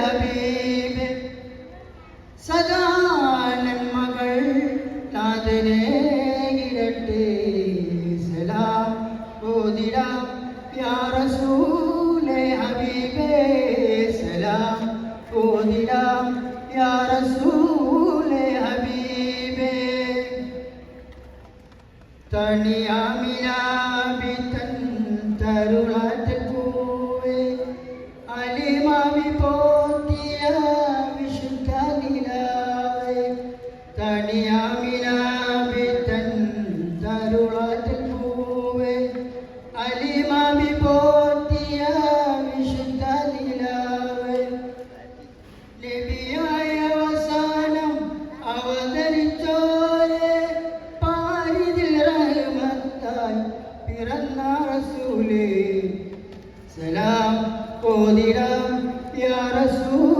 ഹബീബേ സദാ നന്മകൾ നാഥനെ ഇരട്ടെ സലാം ഓതിടാം യാ റസൂലേ ഹബീബേ സലാം ഓതിടാം യാ റസൂലേ ഹബീബേ തണിയാമിനാബിതൻ സലാം ഓതിടാം യാ റസൂലേ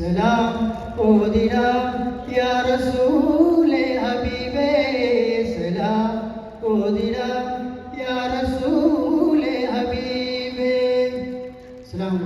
സലാം ഓതിന യാ റസൂലെ ഹബീബേ സലാം ഓതിന യാ റസൂലെ ഹബീബേ. സലാം